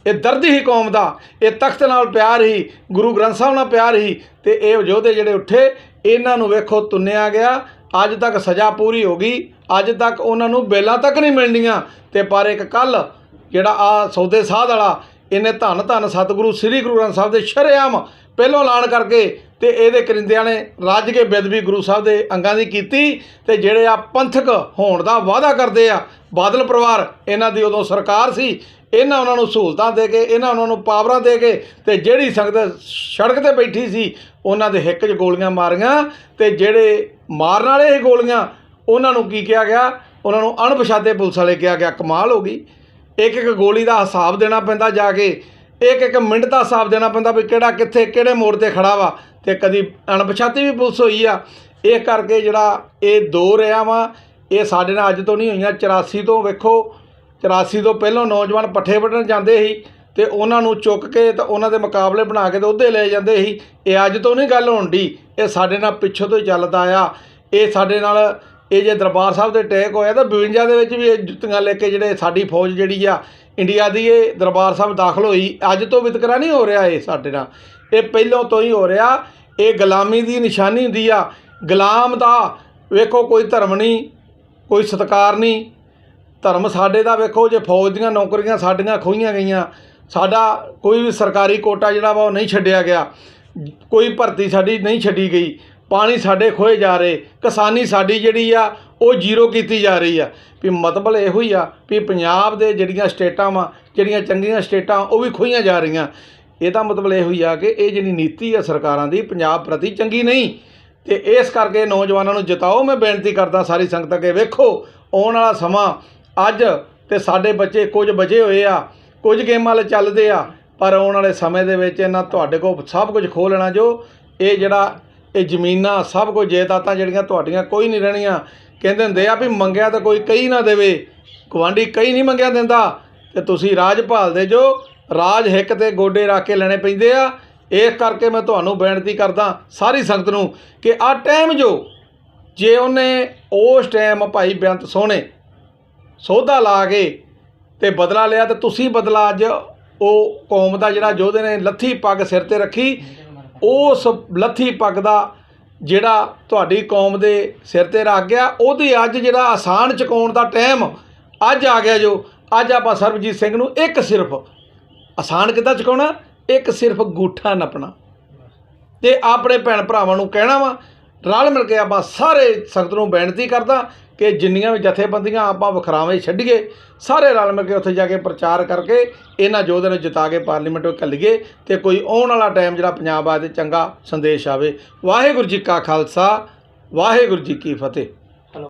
ਇਹ ਦਰਦ ਹੀ ਕੌਮ ਦਾ, ਇਹ ਤਖਤ ਨਾਲ ਪਿਆਰ ਹੀ, ਗੁਰੂ ਗ੍ਰੰਥ ਸਾਹਿਬ ਨਾਲ ਪਿਆਰ ਹੀ, ਤੇ ਇਹ ਯੋਧੇ ਜਿਹੜੇ ਉੱਠੇ, ਇਹਨਾਂ ਨੂੰ ਵੇਖੋ ਤੁੰਨਿਆ ਗਿਆ, ਅੱਜ ਤੱਕ ਸਜ਼ਾ ਪੂਰੀ ਹੋ ਗਈ, ਅੱਜ ਤੱਕ ਉਹਨਾਂ ਨੂੰ ਬੇਲਾਂ ਤੱਕ ਨਹੀਂ ਮਿਲਣੀਆਂ, ਤੇ ਪਰ ਇੱਕ ਕੱਲ ਜਿਹੜਾ ਆ ਸੌਦੇ ਸਾਧ ਵਾਲਾ, ਇਹਨੇ ਧੰਨ ਧੰਨ ਸਤਿਗੁਰੂ, ਸ੍ਰੀ ਗੁਰੂ ਗ੍ਰੰਥ ਸਾਹਿਬ ਦੇ ਸ਼ਰੇਆਮ ਪਹਿਲੋਂ ਐਲਾਨ ਕਰਕੇ ਤੇ ਇਹਦੇ ਕਰਿੰਦਿਆਂ ਨੇ ਰੱਜ ਕੇ ਬੇਦਬੀ ਗੁਰੂ ਸਾਹਿਬ ਦੇ ਅੰਗਾਂ ਦੀ ਕੀਤੀ ਤੇ ਜਿਹੜੇ ਆ ਪੰਥਕ ਹੋਣ ਦਾ ਵਾਅਦਾ ਕਰਦੇ ਆ, ਬਾਦਲ ਪਰਿਵਾਰ, ਇਹਨਾਂ ਦੀ ਉਦੋਂ ਸਰਕਾਰ ਸੀ, ਇਹਨਾਂ ਉਹਨਾਂ ਨੂੰ ਸਹੂਲਤਾਂ ਦੇ ਕੇ, ਇਹਨਾਂ ਉਹਨਾਂ ਨੂੰ ਪਾਵਰਾਂ ਦੇ ਕੇ ਤੇ ਜਿਹੜੀ ਸੰਗਤ ਸੜਕ ਤੇ ਬੈਠੀ ਸੀ, ਉਹਨਾਂ ਦੇ ਹਿੱਕ 'ਚ ਗੋਲੀਆਂ ਮਾਰੀਆਂ ਤੇ ਜਿਹੜੇ ਮਾਰਨ ਵਾਲੇ ਇਹ ਗੋਲੀਆਂ, ਉਹਨਾਂ ਨੂੰ ਕੀ ਕਿਹਾ ਗਿਆ? ਉਹਨਾਂ ਨੂੰ ਅਣਪਛਾਤੇ ਪੁਲਿਸ ਵਾਲੇ ਕਿਹਾ ਗਿਆ, ਕਮਾਲ ਹੋ ਗਈ। ਇੱਕ ਇੱਕ ਗੋਲੀ ਦਾ ਹਿਸਾਬ ਦੇਣਾ ਪੈਂਦਾ ਜਾ ਕੇ, ਇੱਕ ਇੱਕ ਮਿੰਟ ਦਾ ਹਿਸਾਬ ਦੇਣਾ ਪੈਂਦਾ ਵੀ ਕਿਹੜਾ ਕਿੱਥੇ, ਕਿਹੜੇ ਮੋੜ ਤੇ ਖੜਾ ਵਾ। ਤੇ ਕਦੀ ਅਣਪਛਾਤੀ ਵੀ ਪੁਲਿਸ ਹੋਈ ਆ। ਇਹ ਕਰਕੇ ਜਿਹੜਾ ਇਹ ਦੋ ਰਿਹਾ ਵਾ, ਇਹ ਸਾਡੇ ਨਾਲ ਅੱਜ ਤੋਂ ਨਹੀਂ ਹੋਈਆਂ 84 ਤੋਂ ਵੇਖੋ। 84 ਤੋਂ ਪਹਿਲਾਂ ਨੌਜਵਾਨ ਪੱਠੇ ਵੱਢਣ ਜਾਂਦੇ ਸੀ ਤੇ ਉਹਨਾਂ ਨੂੰ ਚੁੱਕ ਕੇ ਤੇ ਉਹਨਾਂ ਦੇ ਮੁਕਾਬਲੇ ਬਣਾ ਕੇ ਤੇ ਉਹਦੇ ਲੈ ਜਾਂਦੇ ਸੀ। ਇਹ ਅੱਜ ਤੋਂ ਨਹੀਂ ਗੱਲ ਹੋਣ ਦੀ ਇਹ ਸਾਡੇ ਨਾਲ ਪਿੱਛੋਂ ਤੋਂ ਹੀ ਚੱਲਦਾ ਆ। ਇਹ ਸਾਡੇ ਨਾਲ, ਇਹ ਜੇ ਦਰਬਾਰ ਸਾਹਿਬ ਦੇ ਅਟੈਕ ਹੋਇਆ ਤਾਂ 52 ਦੇ ਵਿੱਚ ਵੀ ਇਹ ਜੁੱਤੀਆਂ ਲੈ ਕੇ ਜਿਹੜੇ ਸਾਡੀ ਫੌਜ ਜਿਹੜੀ ਆ, ਇੰਡੀਆ ਦੀ ਇਹ ਦਰਬਾਰ ਸਾਹਿਬ ਦਾਖਲ ਹੋਈ। ਅੱਜ ਤੋਂ ਵਿਤਕਰਾ ਨਹੀਂ ਹੋ ਰਿਹਾ ਇਹ ਸਾਡੇ ਨਾਲ। ਇਹ ਪਹਿਲਾਂ ਤੋਂ ਹੀ ਹੋ ਰਿਹਾ। ਇਹ ਗੁਲਾਮੀ ਦੀ ਨਿਸ਼ਾਨੀ ਹੁੰਦੀ ਆ। ਗੁਲਾਮ ਦਾ ਵੇਖੋ ਕੋਈ ਧਰਮ ਨਹੀਂ, ਕੋਈ ਸਤਕਾਰ ਨਹੀਂ। ਧਰਮ ਸਾਡੇ ਦਾ ਵੇਖੋ, ਜੇ ਫੌਜ ਦੀਆਂ ਨੌਕਰੀਆਂ ਸਾਡੀਆਂ ਖੋਈਆਂ ਗਈਆਂ, ਸਾਡਾ ਕੋਈ ਵੀ ਸਰਕਾਰੀ ਕੋਟਾ ਜਿਹੜਾ ਵਾ ਉਹ ਨਹੀਂ ਛੱਡਿਆ ਗਿਆ। ਕੋਈ ਭਰਤੀ ਸਾਡੀ ਨਹੀਂ ਛੱਡੀ ਗਈ। ਪਾਣੀ ਸਾਡੇ ਖੋਏ ਜਾ ਰਹੇ, ਕਿਸਾਨੀ ਸਾਡੀ ਜਿਹੜੀ ਆ, ਉਹ ਜ਼ੀਰੋ ਕੀਤੀ ਜਾ ਰਹੀ ਆ। ਵੀ ਮਤਲਬ ਇਹੋ ਹੀ ਆ ਵੀ ਪੰਜਾਬ ਦੇ ਜਿਹੜੀਆਂ ਸਟੇਟਾਂ ਵਾ, ਜਿਹੜੀਆਂ ਚੰਗੀਆਂ ਸਟੇਟਾਂ, ਉਹ ਵੀ ਖੋਈਆਂ ਜਾ ਰਹੀਆਂ। ਇਹਦਾ ਮਤਲਬ ਇਹ ਹੋਈ ਆ ਕਿ ਇਹ ਜਿਹੜੀ ਨੀਤੀ ਆ ਸਰਕਾਰਾਂ ਦੀ ਪੰਜਾਬ ਪ੍ਰਤੀ ਚੰਗੀ ਨਹੀਂ, ਤੇ ਇਸ ਕਰਕੇ ਨੌਜਵਾਨਾਂ ਨੂੰ ਜਿਤਾਓ, ਮੈਂ ਬੇਨਤੀ ਕਰਦਾ ਸਾਰੀ ਸੰਗਤ ਅੱਗੇ ਵੇਖੋ, ਆਉਣ ਵਾਲਾ ਸਮਾਂ ਅੱਜ ਤੇ ਸਾਡੇ ਬੱਚੇ ਕੁਝ ਬਚੇ ਹੋਏ ਆ, ਕੁਝ ਗੇਮਾਂ ਵਾਲੇ ਚੱਲਦੇ ਆ, ਪਰ ਆਉਣ ਵਾਲੇ ਸਮੇਂ ਦੇ ਵਿੱਚ ਇਹਨਾਂ ਤੁਹਾਡੇ ਕੋਲ ਸਭ ਕੁਝ ਖੋਹ ਲੈਣਾ ਜੋ, ਇਹ ਜਿਹੜਾ ਇਹ ਜ਼ਮੀਨਾਂ, ਸਭ ਕੁਝ ਜਾਇਦਾਦਾਂ ਜਿਹੜੀਆਂ ਤੁਹਾਡੀਆਂ ਕੋਈ ਨਹੀਂ ਰਹਿਣੀਆਂ, ਕਹਿੰਦੇ ਹੁੰਦੇ ਆ ਵੀ ਮੰਗਿਆ ਤਾਂ ਕੋਈ ਕਈ ਨਾ ਦੇਵੇ ਗਵਾਂਢੀ ਕਈ ਨਹੀਂ ਮੰਗਿਆ ਦਿੰਦਾ, ਤੇ ਤੁਸੀਂ ਰਾਜ ਭਾਲਦੇ ਜੋ ਰਾਜ ਹਿੱਕ ਤੇ ਗੋਡੇ ਰੱਖ ਕੇ ਲੈਣੇ ਪੈਂਦੇ ਆ। ਇਸ ਕਰਕੇ ਮੈਂ ਤੁਹਾਨੂੰ ਬੇਨਤੀ ਕਰਦਾ ਸਾਰੀ ਸੰਗਤ ਨੂੰ ਕਿ ਆ ਟਾਈਮ ਜੋ, ਜੇ ਉਹਨੇ ਉਸ ਟਾਈਮ ਭਾਈ ਬੇਅੰਤ ਸੋਹਣੇ ਸੋਧਾ ਲਾ ਕੇ ਤੇ ਬਦਲਾ ਲਿਆ ਤੇ ਤੁਸੀਂ ਬਦਲਾ ਅੱਜ ਉਹ ਕੌਮ ਦਾ ਜਿਹੜਾ ਯੋਧੇ ਨੇ ਲੱਥੀ ਪੱਗ ਸਿਰ ਤੇ ਰੱਖੀ, ਉਸ ਲੱਥੀ ਪੱਗ ਦਾ ਜਿਹੜਾ ਤੁਹਾਡੀ ਕੌਮ ਦੇ ਸਿਰ ਤੇ ਰੱਖ ਗਿਆ, ਉਹਦੀ ਅੱਜ ਜਿਹੜਾ ਆਸਾਨ ਚੁਕਾਉਣ ਦਾ ਟਾਈਮ ਅੱਜ ਆ ਗਿਆ ਜੋ, ਅੱਜ ਆਪਾਂ ਸਰਬਜੀਤ ਸਿੰਘ ਨੂੰ ਇੱਕ ਸਿਰਫ ਆਸਾਨ ਕਿੱਦਾਂ ਚੁਕਾਉਣਾ? ਇੱਕ ਸਿਰਫ ਗੂਠਾ ਨੱਪਣਾ। ਤੇ ਆਪਣੇ ਭੈਣ ਭਰਾਵਾਂ ਨੂੰ ਕਹਿਣਾ ਵਾ, ਰਲ ਮਿਲ ਕੇ ਆਪਾਂ ਸਾਰੇ ਸੰਗਤ ਨੂੰ ਬੇਨਤੀ ਕਰਦਾ ਕਿ ਜਿੰਨੀਆਂ ਵੀ ਜਥੇਬੰਦੀਆਂ ਆਪਾਂ ਵਖਰਾਵੇਂ ਛੱਡੀਏ, ਸਾਰੇ ਰਲ ਮਿਲ ਕੇ ਉੱਥੇ ਜਾ ਕੇ ਪ੍ਰਚਾਰ ਕਰਕੇ ਇਹਨਾਂ ਯੋਧਿਆਂ ਨੂੰ ਜਿਤਾ ਕੇ ਪਾਰਲੀਮੈਂਟ ਵਿੱਚ ਘੱਲੀਏ ਤੇ ਕੋਈ ਆਉਣ ਵਾਲਾ ਟਾਈਮ ਜਿਹੜਾ ਪੰਜਾਬ ਆ ਤੇ ਚੰਗਾ ਸੰਦੇਸ਼ ਆਵੇ। ਵਾਹਿਗੁਰੂ ਜੀ ਕਾ ਖਾਲਸਾ, ਵਾਹਿਗੁਰੂ ਜੀ ਕੀ ਫਤਿਹ।